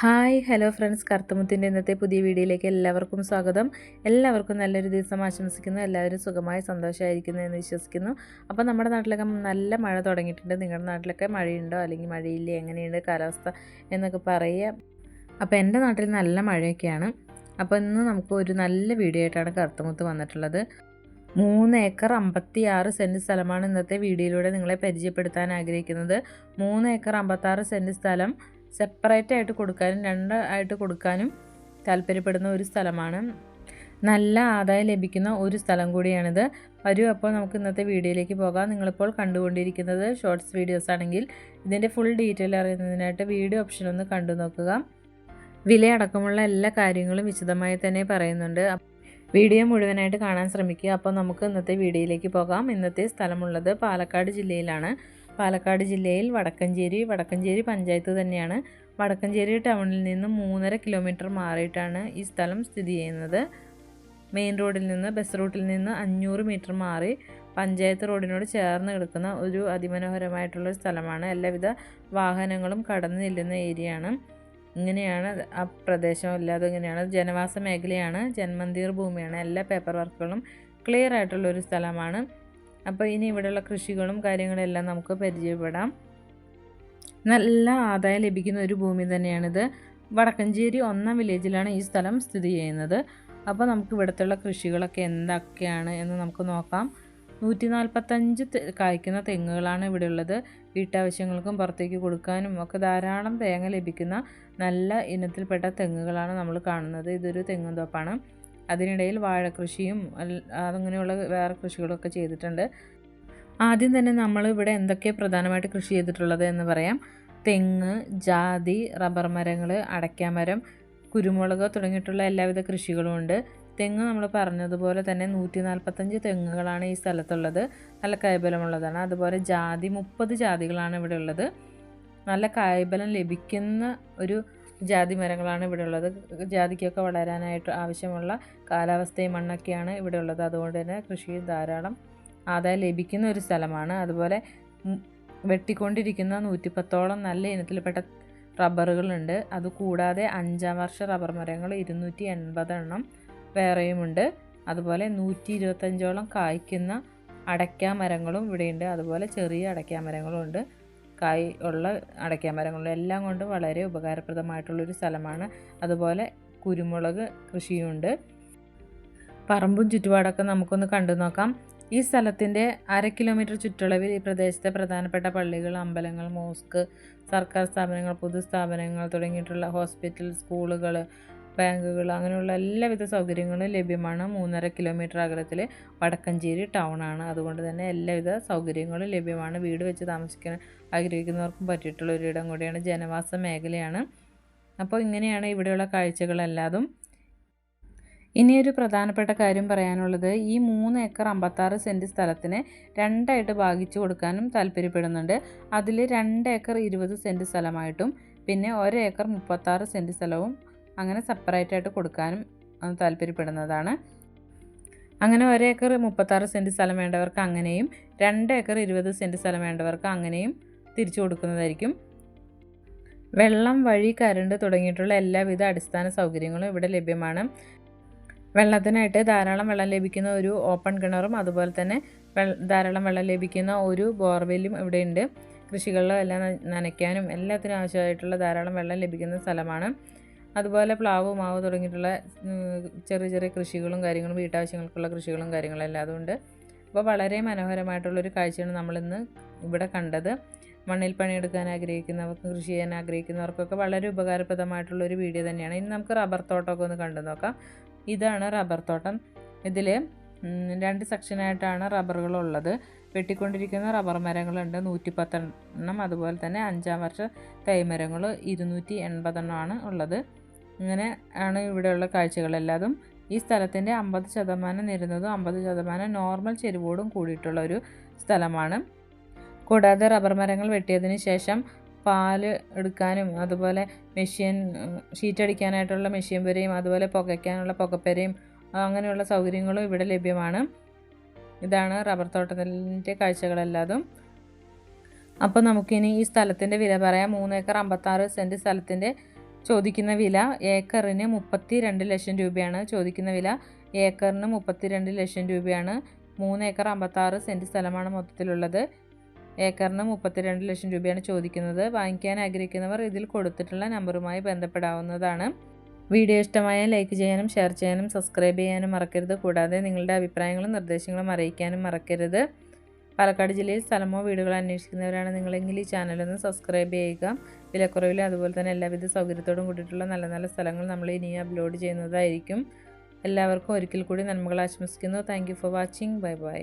Hi hello friends. കറുത്തമുത്തിന്റെ ഇന്നത്തെ പുതിയ വീഡിയോയിലേക്ക് എല്ലാവർക്കും സ്വാഗതം. എല്ലാവർക്കും നല്ലൊരു ദിവസം ആശംസിക്കുന്നു. എല്ലാവരും സുഖമായി സന്തോഷമായിരിക്കുന്നു എന്ന് വിശ്വസിക്കുന്നു. അപ്പോൾ നമ്മുടെ നാട്ടിലൊക്കെ നല്ല മഴ തുടങ്ങിയിട്ടുണ്ട്. നിങ്ങളുടെ നാട്ടിലൊക്കെ മഴയുണ്ടോ? അല്ലെങ്കിൽ മഴയില്ലേ? എങ്ങനെയുണ്ട് കാലാവസ്ഥ എന്നൊക്കെ പറയുക. അപ്പോൾ എന്റെ നാട്ടിൽ നല്ല മഴയൊക്കെയാണ്. അപ്പോൾ ഇന്ന് നമുക്ക് ഒരു നല്ല വീഡിയോ ആയിട്ടാണ് കറുത്തമുത്ത് വന്നിട്ടുള്ളത്. മൂന്ന് ഏക്കർ അമ്പത്തി ആറ് സെന്റ് സ്ഥലമാണ് ഇന്നത്തെ വീഡിയോയിലൂടെ നിങ്ങളെ പരിചയപ്പെടുത്താൻ ആഗ്രഹിക്കുന്നത്. മൂന്ന് ഏക്കർ അമ്പത്താറ് സെന്റ് സ്ഥലം സെപ്പറേറ്റ് ആയിട്ട് കൊടുക്കാനും രണ്ട് ആയിട്ട് കൊടുക്കാനും താല്പര്യപ്പെടുന്ന ഒരു സ്ഥലമാണ്. നല്ല ആദായം ലഭിക്കുന്ന ഒരു സ്ഥലം കൂടിയാണിത്. വരൂ അപ്പോൾ നമുക്ക് ഇന്നത്തെ വീഡിയോയിലേക്ക് പോകാം. നിങ്ങളിപ്പോൾ കണ്ടുകൊണ്ടിരിക്കുന്നത് ഷോർട്സ് വീഡിയോസ് ആണെങ്കിൽ ഇതിന്റെ ഫുൾ ഡീറ്റെയിൽ അറിയുന്നതിനായിട്ട് വീഡിയോ ഓപ്ഷൻ ഒന്ന് കണ്ടു നോക്കുക. വിലയടക്കമുള്ള എല്ലാ കാര്യങ്ങളും വിശദമായി തന്നെ പറയുന്നുണ്ട്. വീഡിയോ മുഴുവനായിട്ട് കാണാൻ ശ്രമിക്കുക. അപ്പോൾ നമുക്ക് ഇന്നത്തെ വീഡിയോയിലേക്ക് പോകാം. ഇന്നത്തെ സ്ഥലമുള്ളത് പാലക്കാട് ജില്ലയിലാണ്. പാലക്കാട് ജില്ലയിൽ വടക്കഞ്ചേരി വടക്കഞ്ചേരി പഞ്ചായത്ത് തന്നെയാണ്. വടക്കഞ്ചേരി ടൗണിൽ നിന്ന് മൂന്നര കിലോമീറ്റർ മാറിയിട്ടാണ് ഈ സ്ഥലം സ്ഥിതി ചെയ്യുന്നത്. മെയിൻ റോഡിൽ നിന്ന് ബസ് റൂട്ടിൽ നിന്ന് അഞ്ഞൂറ് മീറ്റർ മാറി പഞ്ചായത്ത് റോഡിനോട് ചേർന്ന് കിടക്കുന്ന ഒരു അതിമനോഹരമായിട്ടുള്ള സ്ഥലമാണ്. എല്ലാവിധ വാഹനങ്ങളും കടന്നു നിൽക്കുന്ന ഏരിയയാണ്. ഇങ്ങനെയാണ് ആ പ്രദേശം. അല്ലാതെ ഇങ്ങനെയാണ്. ജനവാസ മേഖലയാണ് ജന്മന്തിർ ഭൂമിയാണ്. എല്ലാ പേപ്പർ വർക്കുകളും ക്ലിയർ ആയിട്ടുള്ളൊരു സ്ഥലമാണ്. അപ്പോൾ ഇനി ഇവിടെയുള്ള കൃഷികളും കാര്യങ്ങളും എല്ലാം നമുക്ക് പരിചയപ്പെടാം. നല്ല ആദായം ലഭിക്കുന്ന ഒരു ഭൂമി തന്നെയാണിത്. വടക്കഞ്ചേരി ഒന്നാം വില്ലേജിലാണ് ഈ സ്ഥലം സ്ഥിതി ചെയ്യുന്നത്. അപ്പോൾ നമുക്ക് ഇവിടുത്തെ കൃഷികളൊക്കെ എന്തൊക്കെയാണ് എന്ന് നമുക്ക് നോക്കാം. നൂറ്റി നാൽപ്പത്തഞ്ച് കായ്ക്കുന്ന തെങ്ങുകളാണ് ഇവിടെ ഉള്ളത് വീട്ടാവശ്യങ്ങൾക്കും പുറത്തേക്ക് കൊടുക്കാനും ഒക്കെ ധാരാളം തേങ്ങ ലഭിക്കുന്ന നല്ല ഇനത്തിൽപ്പെട്ട തെങ്ങുകളാണ് നമ്മൾ കാണുന്നത്. ഇതൊരു തെങ്ങും തോപ്പാണ്. അതിനിടയിൽ വാഴക്കൃഷിയും അതങ്ങനെയുള്ള വേറെ കൃഷികളൊക്കെ ചെയ്തിട്ടുണ്ട്. ആദ്യം തന്നെ നമ്മൾ ഇവിടെ എന്തൊക്കെ പ്രധാനമായിട്ട് കൃഷി ചെയ്തിട്ടുള്ളത് എന്ന് പറയാം. തെങ്ങ് ജാതി റബ്ബർ മരങ്ങൾ അടയ്ക്കാമരം കുരുമുളക് തുടങ്ങിയിട്ടുള്ള എല്ലാവിധ കൃഷികളും ഉണ്ട്. തെങ്ങ് നമ്മൾ പറഞ്ഞതുപോലെ തന്നെ നൂറ്റി നാൽപ്പത്തഞ്ച് തെങ്ങുകളാണ് ഈ സ്ഥലത്തുള്ളത്. നല്ല കായ്ബലമുള്ളതാണ്. അതുപോലെ ജാതി മുപ്പത് ജാതികളാണ് ഇവിടെ ഉള്ളത്. നല്ല കായ്ബലം ലഭിക്കുന്ന ഒരു ജാതി മരങ്ങളാണ് ഇവിടെ ഉള്ളത്. ജാതിക്കൊക്കെ വളരാനായിട്ട് ആവശ്യമുള്ള കാലാവസ്ഥയും മണ്ണൊക്കെയാണ് ഇവിടെ ഉള്ളത്. അതുകൊണ്ട് തന്നെ കൃഷി ധാരാളം ആദായം ലഭിക്കുന്ന ഒരു സ്ഥലമാണ്. അതുപോലെ വെട്ടിക്കൊണ്ടിരിക്കുന്ന നൂറ്റിപ്പത്തോളം നല്ല ഇനത്തിൽപ്പെട്ട റബ്ബറുകളുണ്ട്. അതുകൂടാതെ അഞ്ചാം വർഷ റബ്ബർ മരങ്ങൾ ഇരുന്നൂറ്റി എൺപതെണ്ണം വേറെയുമുണ്ട്. അതുപോലെ നൂറ്റി ഇരുപത്തഞ്ചോളം കായ്ക്കുന്ന അടയ്ക്കാ മരങ്ങളും ഇവിടെയുണ്ട്. അതുപോലെ ചെറിയ അടയ്ക്കാ മരങ്ങളും ഉണ്ട് കായ് ഉള്ള അടയ്ക്ക മരങ്ങളും എല്ലാം കൊണ്ട് വളരെ ഉപകാരപ്രദമായിട്ടുള്ളൊരു സ്ഥലമാണ്. അതുപോലെ കുരുമുളക് കൃഷിയുണ്ട്. പറമ്പും ചുറ്റുപാടൊക്കെ നമുക്കൊന്ന് കണ്ടു നോക്കാം. ഈ സ്ഥലത്തിന്റെ അര കിലോമീറ്റർ ചുറ്റളവിൽ ഈ പ്രദേശത്തെ പ്രധാനപ്പെട്ട പള്ളികൾ അമ്പലങ്ങൾ മോസ്ക് സർക്കാർ സ്ഥാപനങ്ങൾ പൊതുസ്ഥാപനങ്ങൾ തുടങ്ങിയിട്ടുള്ള ഹോസ്പിറ്റൽ സ്കൂളുകൾ ബാങ്കുകൾ അങ്ങനെയുള്ള എല്ലാവിധ സൗകര്യങ്ങളും ലഭ്യമാണ്. മൂന്നര കിലോമീറ്റർ അകലത്തിൽ വടക്കഞ്ചേരി ടൗൺ ആണ് അതുകൊണ്ട് തന്നെ എല്ലാവിധ സൗകര്യങ്ങളും ലഭ്യമാണ്. വീട് വെച്ച് താമസിക്കാൻ ആഗ്രഹിക്കുന്നവർക്കും പറ്റിയിട്ടുള്ള ഒരിടം കൂടിയാണ് ജനവാസ മേഖലയാണ്. അപ്പോൾ ഇങ്ങനെയാണ് ഇവിടെയുള്ള കാഴ്ചകളെല്ലാതും. ഇനിയൊരു പ്രധാനപ്പെട്ട കാര്യം പറയാനുള്ളത് ഈ മൂന്ന് ഏക്കർ അമ്പത്താറ് സെന്റ് സ്ഥലത്തിന് രണ്ടായിട്ട് ഭാഗിച്ചു കൊടുക്കാനും താല്പര്യപ്പെടുന്നുണ്ട്. അതിൽ രണ്ട് ഏക്കർ ഇരുപത് സെന്റ് സ്ഥലമായിട്ടും പിന്നെ ഒരേക്കർ മുപ്പത്താറ് സെന്റ് സ്ഥലവും അങ്ങനെ സെപ്പറേറ്റ് ആയിട്ട് കൊടുക്കാനും താല്പര്യപ്പെടുന്നതാണ്. അങ്ങനെ ഒരേക്കർ മുപ്പത്താറ് സെന്റ് സ്ഥലം വേണ്ടവർക്ക് അങ്ങനെയും രണ്ട് ഏക്കർ ഇരുപത് സെന്റ് സ്ഥലം വേണ്ടവർക്ക് അങ്ങനെയും തിരിച്ചു കൊടുക്കുന്നതായിരിക്കും. വെള്ളം വഴി കരണ്ട് തുടങ്ങിയിട്ടുള്ള എല്ലാവിധ അടിസ്ഥാന സൗകര്യങ്ങളും ഇവിടെ ലഭ്യമാണ്. വെള്ളത്തിനായിട്ട് ധാരാളം വെള്ളം ലഭിക്കുന്ന ഒരു ഓപ്പൺ കിണറും അതുപോലെ തന്നെ ധാരാളം വെള്ളം ലഭിക്കുന്ന ഒരു ബോർവെല്ലും ഇവിടെയുണ്ട് കൃഷികളിലും എല്ലാം നനയ്ക്കാനും എല്ലാത്തിനും ആവശ്യമായിട്ടുള്ള ധാരാളം വെള്ളം ലഭിക്കുന്ന സ്ഥലമാണ്. അതുപോലെ പ്ലാവ് മാവ് തുടങ്ങിയിട്ടുള്ള ചെറിയ ചെറിയ കൃഷികളും കാര്യങ്ങളും വീട്ടാവശ്യങ്ങൾക്കുള്ള കൃഷികളും കാര്യങ്ങളും എല്ലാം അതുകൊണ്ട് അപ്പോൾ വളരെ മനോഹരമായിട്ടുള്ളൊരു കാഴ്ചയാണ് നമ്മളിന്ന് ഇവിടെ കണ്ടത്. മണ്ണിൽ പണിയെടുക്കാൻ ആഗ്രഹിക്കുന്നവർക്ക് കൃഷി ചെയ്യാൻ ആഗ്രഹിക്കുന്നവർക്കൊക്കെ വളരെ ഉപകാരപ്രദമായിട്ടുള്ളൊരു വീഡിയോ തന്നെയാണ്. ഇനി നമുക്ക് റബ്ബർ തോട്ടമൊക്കെ ഒന്ന് കണ്ടു നോക്കാം. ഇതാണ് റബ്ബർ തോട്ടം. ഇതിൽ രണ്ട് സെക്ഷനായിട്ടാണ് റബ്ബറുകളുള്ളത്. വെട്ടിക്കൊണ്ടിരിക്കുന്ന റബ്ബർ മരങ്ങളുണ്ട്. നൂറ്റി പത്തെണ്ണം അതുപോലെ തന്നെ അഞ്ചാം വർഷ തൈമരങ്ങൾ ഇരുന്നൂറ്റി എൺപതെണ്ണമാണ് ഉള്ളത്. ഇങ്ങനെ ആണ് ഇവിടെയുള്ള കാഴ്ചകളെല്ലാതും ഈ സ്ഥലത്തിന്റെ അമ്പത് ശതമാനം നിരുന്നതും അമ്പത് ശതമാനം നോർമൽ ചെരുവോടും കൂടിയിട്ടുള്ള ഒരു സ്ഥലമാണ്. കൂടാതെ റബ്ബർ മരങ്ങൾ വെട്ടിയതിന് ശേഷം പാൽ എടുക്കാനും അതുപോലെ മെഷീൻ ഷീറ്റ് അടിക്കാനായിട്ടുള്ള മെഷീൻ വരെയും അതുപോലെ പുകയ്ക്കാനുള്ള പുകപ്പെരയും അങ്ങനെയുള്ള സൗകര്യങ്ങളും ഇവിടെ ലഭ്യമാണ്. ഇതാണ് റബ്ബർ തോട്ടത്തിന്റെ കാഴ്ചകളെല്ലാതും അപ്പോൾ നമുക്കിനി ഈ സ്ഥലത്തിന്റെ വില പറയാം. മൂന്ന് ഏക്കർ അമ്പത്താറ് സെന്റ് സ്ഥലത്തിന്റെ ചോദിക്കുന്ന വില ഏക്കറിന് മുപ്പത്തി രണ്ട് ലക്ഷം രൂപയാണ്. ചോദിക്കുന്ന വില ഏക്കറിന് മുപ്പത്തി രണ്ട് ലക്ഷം രൂപയാണ്. മൂന്ന് ഏക്കർ അമ്പത്താറ് സെന്റ് സ്ഥലമാണ് മൊത്തത്തിലുള്ളത്. ഏക്കറിന് മുപ്പത്തിരണ്ട് ലക്ഷം രൂപയാണ് ചോദിക്കുന്നത്. വാങ്ങിക്കാൻ ആഗ്രഹിക്കുന്നവർ ഇതിൽ കൊടുത്തിട്ടുള്ള നമ്പറുമായി ബന്ധപ്പെടാവുന്നതാണ്. വീഡിയോ ഇഷ്ടമായ ലൈക്ക് ചെയ്യാനും ഷെയർ ചെയ്യാനും സബ്സ്ക്രൈബ് ചെയ്യാനും മറക്കരുത്. കൂടാതെ നിങ്ങളുടെ അഭിപ്രായങ്ങളും നിർദ്ദേശങ്ങളും അറിയിക്കാനും മറക്കരുത്. പാലക്കാട് ജില്ലയിൽ സ്ഥലമോ വീടുകളോ അന്വേഷിക്കുന്നവരാണ് നിങ്ങളെങ്കിൽ ഈ ചാനലൊന്ന് സബ്സ്ക്രൈബ് ചെയ്യുക. വിലക്കുറവിൽ അതുപോലെ തന്നെ എല്ലാവിധ സൗകര്യത്തോടും കൂടിയിട്ടുള്ള നല്ല നല്ല സ്ഥലങ്ങൾ നമ്മൾ ഇനി അപ്ലോഡ് ചെയ്യുന്നതായിരിക്കും. എല്ലാവർക്കും ഒരിക്കൽ കൂടി നന്മകൾ ആശംസിക്കുന്നു. Thank for watching bye bye